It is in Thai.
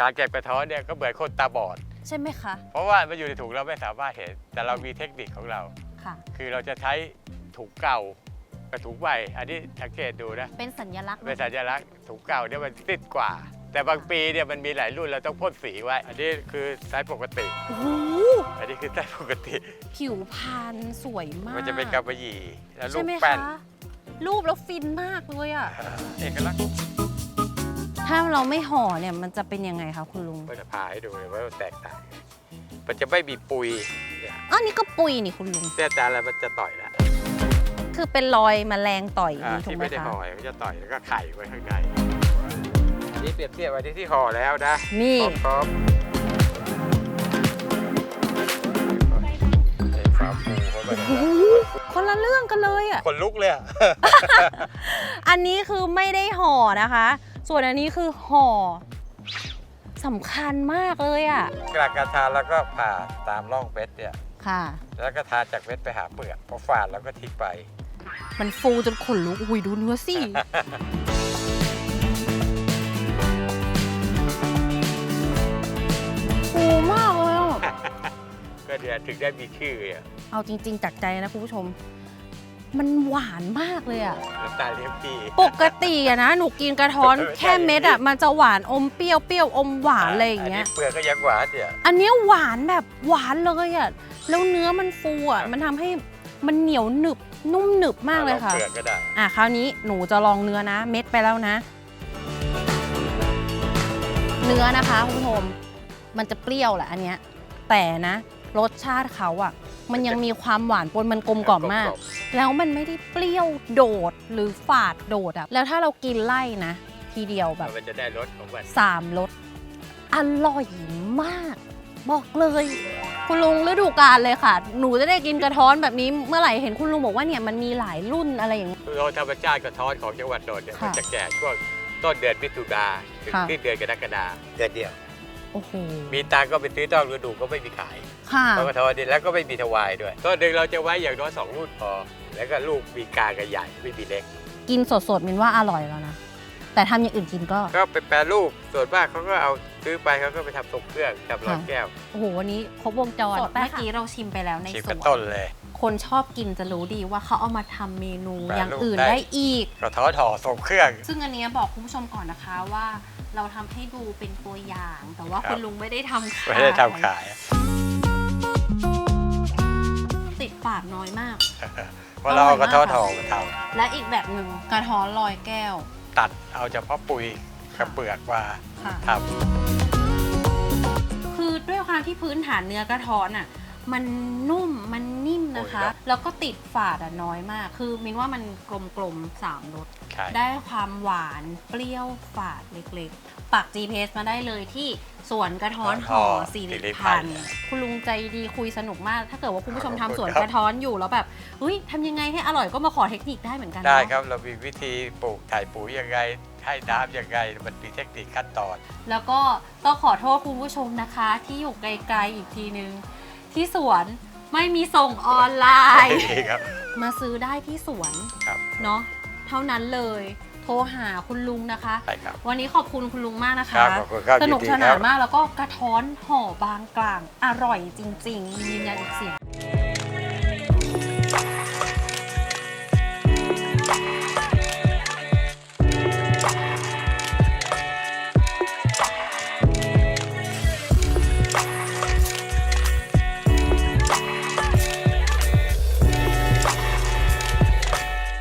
การเก็บกระท้อนเนี่ยก็เหมือนคนตาบอด ใช่ไหมคะ เพราะว่ามันอยู่ในถุงเราไม่สามารถเห็น แต่เรามีเทคนิคของเรา ค่ะ คือเราจะใช้ถุงเก่ากับถุงใหม่ อันนี้สังเกตดูนะ เป็นสัญลักษณ์เป็นสัญลักษณ์ถุงเก่าเนี่ยมันติดกว่า แต่บางปีเนี่ยมันมีหลายรุ่นเราต้องพ่นสีไว้ อันนี้คือไซส์ปกติ โอ้โหอันนี้คือไซส์ปกติ ผิวพรรณสวยมากมันจะเป็นกำมะหยี่แล้วลูใช่กไหมแป้นคะรูปแล้วฟินมากเลยอะ เอกลักษณ์ ถ้าเราไม่ห่อเนี่ยมันจะเป็นยังไงคะคุณลุงก็จะพาให้ดูเลยว่ามันแตกต่าง มันจะไม่มีปุยเนี่ยอ๋อนี่ก็ปุยนี่คุณลุงแต่แต่อะไรมันจะต่อยแล้วคือเป็นรอยแมลงต่อยอ่าถูกที่ไหมไม่ได้คะห่อมันจะต่อยแล้วก็ไข่ไว้ข้างในนี่เปรียบเทียบไว้ที่ที่ห่อแล้วนะนี่ พร้อมๆเห็นฝาปูเข้าไปโอ้โหคนละเรื่องกันเลยอะคนลุกเลยอะอันนี้คือไม่ได้ห่อนะคะ ส่วนอันนี้คือห่อสำคัญมากเลยอะกระกระทาแล้วก็ผ่าตามร่องเม็ดเนี่ย ค่ะ แล้วก็ทาจากเม็ดไปหาเปลือกพอฝาดแล้วก็ทิ้งไป มันฟูจนขนลุกอุ้ยดูเนื้อสิ ฟูมากเลยอะ ก็เดี๋ยวถึงได้มีชื่ออะ เอาจริง ๆ จากใจนะคุณผู้ชม มันหวานมากเลยอะน้ำตาลเลี้ยงพี่ปกติอะนะหนูกินกระท้อนไม่ใช่แค่เม็ดอะมันจะหวานอมเปรี้ยวเปรี้ยวอมหวานอะไรอย่างเงี้ย นนี้เปลือกก็ยังหวานเนี่ยอันเนี้ยหวานแบบหวานเลยอะแล้วเนื้อมันฟูอะมันทำให้มันเหนียวหนึบนุ่มหนึบมากเลยค่ะเปลือกก็ได้ อะคราวนี้หนูจะลองเนื้อนะ เม็ดไปแล้วนะ เนื้อนะคะคุณผู้ชมมันจะเปรี้ยวแหละอันเนี้ยแต่นะ รสชาติเขาอะมันยังมีความหวานปนมันกลมกล่อมมาก แล้วมันไม่ได้เปรี้ยวโดดหรือฝาดโดดอะแล้วถ้าเรากินไล่นะ ทีเดียวแบบมันจะได้รสของมันสามรสอร่อยมาก บอกเลย คุณลุงฤดูกาลเลยค่ะ หนูจะได้กินกระท้อนแบบนี้เมื่อไหร่เห็นคุณลุงบอกว่าเนี่ยมันมีหลายรุ่นอะไรอย่างเงี้ยโดยธรรมชาติกระท้อนของจังหวัดนนท์เนี่ยค่ะมันจะแก่ช่วงต้นเดือนมิถุนาถึงค่ะ สิ้นเดือนกรกฎาเดือนเดียว โอ้โหมีตังค์ก็ไปซื้อนอกฤดูก็ไม่มีขายค่ะ เพราะกระท้อนนี่แล้วก็ไม่มีถวายด้วยต้นหนึ่งเราจะไว้อย่างน้อยสองรุ่นพอ แล้วก็ลูกมีกลางกับใหญ่ไม่มีเล็ก กินสดๆมินว่าอร่อยแล้วนะ แต่ทำอย่างอื่นกินก็ ก็ไปแปรรูปส่วนมากเขาก็เอาซื้อไปเขาก็ไปทำตกเครื่องทำร้อยแก้วโอ้โห วันนี้ครบวงจร สดเมื่เมื่ออกี้กี้เราชิมไปแล้วในชิมสเป็นวนต้นเลย คนชอบกินจะรู้ดีว่าเขาเอามาทำเมนูแปรรูปอย่างอื่นได้ ได้อีก กระท้อนห่อส่งเครื่อง ซึ่งอันเนี้ยบอกคุณผู้ชมก่อนนะคะว่า เราทำให้ดูเป็นตัวอย่าง แต่ว่าครับคุณลุงไม่ได้ทำขายไม่ได้ทำขาย ติดปากน้อยมาก เพราะเราเอากระท้อนห่อมาทและอีกแบบหนึ่งกระท้อนลอยแก้วำตัดเอาเฉพาะปุยกับเปลือกมาค่ะทคือด้วยความที่พื้นฐานเนื้อกระท้อนอะ มันนุ่มมันนิ่มนะคะแล้วก็ติดฝาดอะน้อยมาก คือมินว่ามันกลมๆสามรสำใช่ ได้ความหวานเปรี้ยวฝาดเล็กๆ ปัก GPS มาได้เลยที่สวนกระท้อนห่อสิริพันธ์คุณลุงใจดีคุยสนุกมาก ถ้าเกิดว่าคุณผู้ชมทำสวนกระท้อนอยู่แล้วแบบเฮ้ยทำยังไงให้อร่อยก็มาขอเทคนิคได้เหมือนกันได้เนาะครับเรามีวิธีปลูกถ่ายปุ๋ยยังไงให้น้ำยังไงมันมีเทคนิคขั้นตอน แล้วก็ต้องขอโทษคุณผู้ชมนะคะ ที่อยู่ไกลๆอีกทีนึง ที่สวนไม่มีส่งออนไลน์มาซื้อได้ที่สวนเนาะเท่านั้นเลย โทรหาคุณลุงนะคะใควันนี้ขอบคุณคุณลุงมากนะคะคสนุกสนานมากแล้วก็กระท้อนห่อบางกลางอร่อยจริงๆยืนยันอีกเสียง